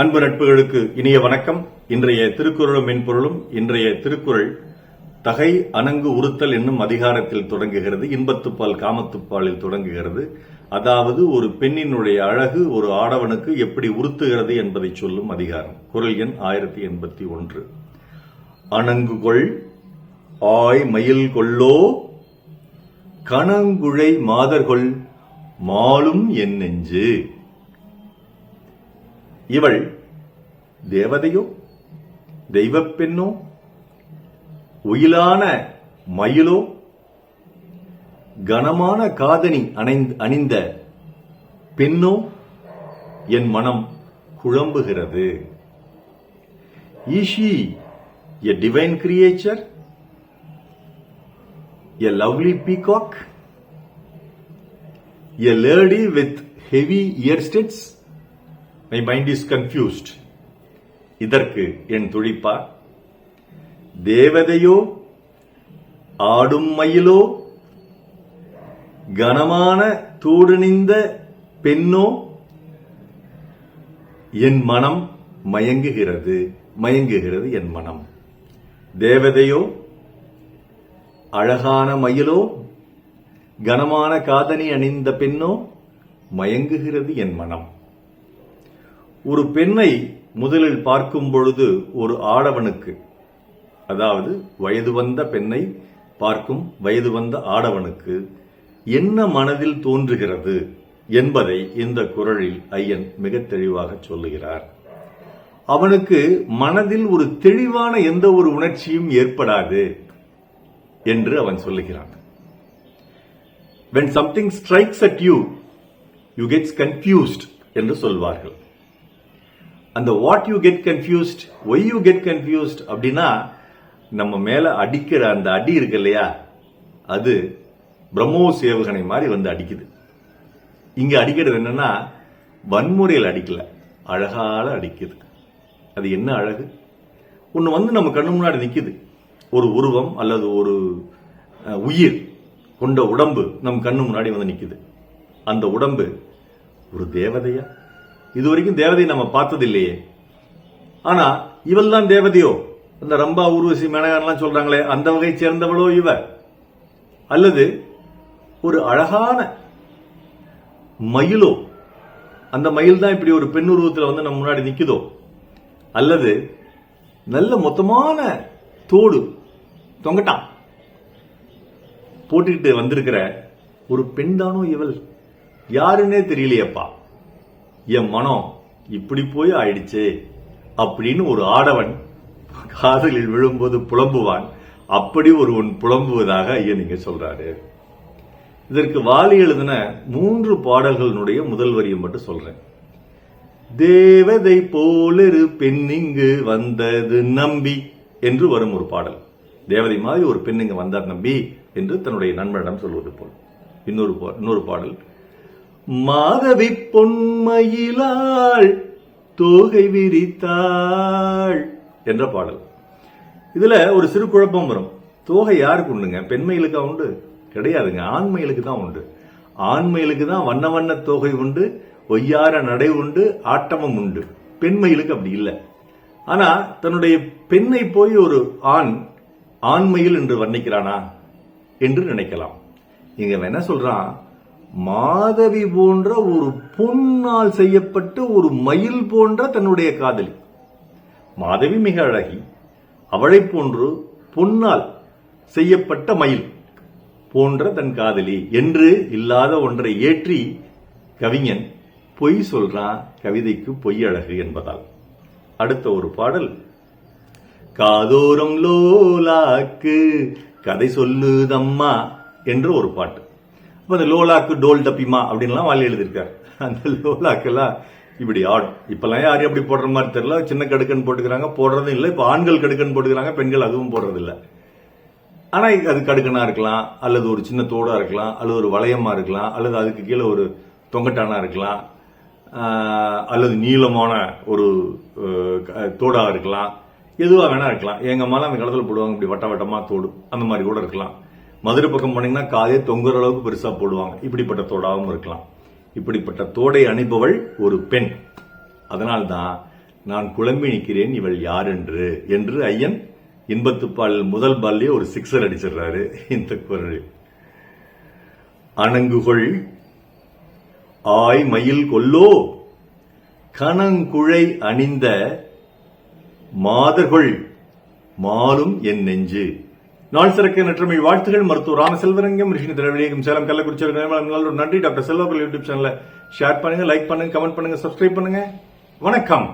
அன்பு நட்புகளுக்கு இனிய வணக்கம். இன்றைய திருக்குறளும் மென்பொருளும் இன்றைய திருக்குறள் தகை அணங்கு உறுத்தல் என்னும் அதிகாரத்தில் தொடங்குகிறது. இன்பத்துப்பால் காமத்துப்பாலில் தொடங்குகிறது. அதாவது ஒரு பெண்ணினுடைய அழகு ஒரு ஆடவனுக்கு எப்படி உறுத்துகிறது என்பதை சொல்லும் அதிகாரம். குரல் எண் ஆயிரத்தி எண்பத்தி ஒன்று. அணங்குகொள் ஆய் மயில் கொள்ளோ கணங்குழை மாதர்கொள் மாலும் என் நெஞ்சு. இவள் தேவதையோ தெய்வப் பெண்ணோ உயிலான மயிலோ கனமான காதணி அணைந்த அணிந்த பெண்ணோ என் மனம் குழம்புகிறது. Is she a divine creature a lovely peacock a lady with heavy ear studs my mind is confused இதற்கு என் துடிப்பா? தேவதையோ ஆடும் மயிலோ கனமான தூடணிந்த பெண்ணோ என் மனம் மயங்குகிறது மயங்குகிறது என் மனம். தேவதையோ அழகான மயிலோ கனமான காதணி அணிந்த பெண்ணோ மயங்குகிறது என் மனம். ஒரு பெண்ணை முதலில் பார்க்கும் பொழுது ஒரு ஆடவனுக்கு அதாவது வயது வந்த பெண்ணை பார்க்கும் வயது வந்த ஆடவனுக்கு என்ன மனதில் தோன்றுகிறது என்பதை இந்த குரலில் ஐயன் மிக தெளிவாக சொல்லுகிறார். அவனுக்கு மனதில் ஒரு தெளிவான எந்த ஒரு உணர்ச்சியும் ஏற்படாது என்று அவன் சொல்லுகிறான். When something strikes at you you gets confused என்று சொல்வார்கள். அந்த what you get confused why you get confused அப்படின்னா நம்ம மேல அடிக்கிற அந்த அடி இருக்கு இல்லையா? அது பிரம்மோ சேவகனை மாதிரி வந்து அடிக்குது. இங்க அடிக்கிறது என்னன்னா வன்முறையில் அடிக்கல. அழகால அடிக்குது. அது என்ன அழகு? ஒன்று வந்து நம்ம கண்ணு முன்னாடி நிற்குது ஒரு உருவம் அல்லது ஒரு உயிர் கொண்ட உடம்பு நம் கண்ணு முன்னாடி வந்து நிற்குது அந்த உடம்பு ஒரு தேவதையா? இது வரைக்கும் தேவதையை நம்ம பார்த்தது இல்லையே ஆனா இவள் தான் தேவதையோ? அந்த ரம்பா ஊர்வசி மேனகான்லாம் சொல்றாங்களே அந்த வகை சேர்ந்தவளோ இவ? அல்லது ஒரு அழகான மயிலோ? அந்த மயில் தான் இப்படி ஒரு பெண் உருவத்தில் வந்து நம்ம முன்னாடி நிற்குதோ அல்லது நல்ல மொத்தமான தோடு தொங்கட்டான் போட்டுக்கிட்டு வந்திருக்கிற ஒரு பெண் தானோ இவள்? யாருன்னே தெரியலையேப்பா. என் மனம் இப்படி போய் ஆயிடுச்சே அப்படின்னு ஒரு ஆடவன் காதலில் விழும்போது புலம்புவான். அப்படி ஒருவன் புலம்புவதாக ஐயன் இங்க சொல்றாரு. இதற்கு வாலி எழுதின மூன்று பாடல்களினுடைய முதல் வரியை மட்டும் சொல்றேன். தேவதை போலொரு பெண்ணிங்கு வந்தது நம்பி என்று வரும் ஒரு பாடல். தேவதை மாதிரி ஒரு பெண் வந்தார் நம்பி என்று தன்னுடைய நண்பனிடம் சொல்வது போல். இன்னொரு பா- இன்னொரு பாடல். மாதவி பொன்மயிலாள் தோகை விரித்தாள் என்ற பாடல். இதுல ஒரு சிறு குழப்பம் வரும். தோகை யாருக்கு உண்டுங்க? பெண்மயிலுக்கா உண்டு? கிடையாதுங்க. ஆண்மயிலுக்கு தான் உண்டு. ஆண்மயிலுக்கு தான் வண்ண வண்ண தோகை உண்டு ஒய்யார நடை உண்டு ஆட்டமும் உண்டு. பெண்மயிலுக்கு அப்படி இல்லை. ஆனா தன்னுடைய பெண்ணை போய் ஒரு ஆண் ஆண்மயில் என்று வர்ணிக்கிறானா? என்று நினைக்கலாம். இங்க என்ன சொல்றான்? மாதவி போன்ற ஒரு பொன்னால் செய்யப்பட்டு ஒரு மயில் போன்ற தன்னுடைய காதலி. மாதவி மிக அழகி அவளைப் போன்று பொன்னால் செய்யப்பட்ட மயில் போன்ற தன் காதலி என்று இல்லாத ஒன்றை ஏற்றி கவிஞன் பொய் சொல்றான் கவிதைக்கு பொய் அழகு என்பதால். அடுத்த ஒரு பாடல். காதோரம் லோலாக்கு கதை சொல்லுதம்மா என்று ஒரு பாட்டு. இப்போ அந்த லோலாக்கு டோல் டப்பிமா அப்படின்லாம் வாழி எழுதியிருக்காரு. அந்த லோலாக்கெல்லாம் இப்படி ஆடும் இப்பெல்லாம் யாரும் எப்படி போடுற மாதிரி தெரியல. சின்ன கடுக்கன் போட்டுக்கிறாங்க போடுறதும் இல்லை. இப்போ ஆண்கள் கடுக்கன் போட்டுக்கிறாங்க பெண்கள் அதுவும் போடுறதில்ல. ஆனால் அது கடுக்கனாக இருக்கலாம் அல்லது ஒரு சின்ன தோடாக இருக்கலாம் அல்லது ஒரு வளையமாக இருக்கலாம் அல்லது அதுக்கு கீழே ஒரு தொங்கட்டானா இருக்கலாம் அல்லது நீளமான ஒரு தோடாக க- இருக்கலாம். எதுவாக வேணா இருக்கலாம். எங்கள் அம்மாலாம் அந்த காலத்தில் போடுவாங்க இப்படி வட்ட வட்டமாக தோடு அந்த மாதிரி கூட இருக்கலாம். மதுரை பக்கம் போனீங்கன்னா காயை தொங்குற அளவுக்கு பெருசா போடுவாங்க. இப்படிப்பட்ட தோடாகவும் இருக்கலாம். இப்படிப்பட்ட தோடை அணிபவள் ஒரு பெண். அதனால்தான் நான் குழம்பி நிற்கிறேன் இவள் யார் என்று. என்று ஐயன் இன்பத்துப்பால் முதல் பால்லே ஒரு சிக்ஸர் அடிச்சிடுறாரு. இந்த குரல். அணங்குகொள். ஆய் மயில் கொல்லோ. கணங்குழை அணிந்த மாதர்கள். மாறும் என் நெஞ்சு. நாள் சிறக்க நற்றமை வாழ்த்துகள். மருத்துவர் ராமசெல்வரங்கம் ரிஷினி திரவிலியகம் சேலம் கள்ளக்குறிச்சி நல்ல நன்றி. டாக்டர் செல்வர்கள் யூடியூப் சேனலை ஷேர் பண்ணுங்க லைக் பண்ணுங்க கமெண்ட் பண்ணுங்க சப்ஸ்கிரைப் பண்ணுங்க. வணக்கம்.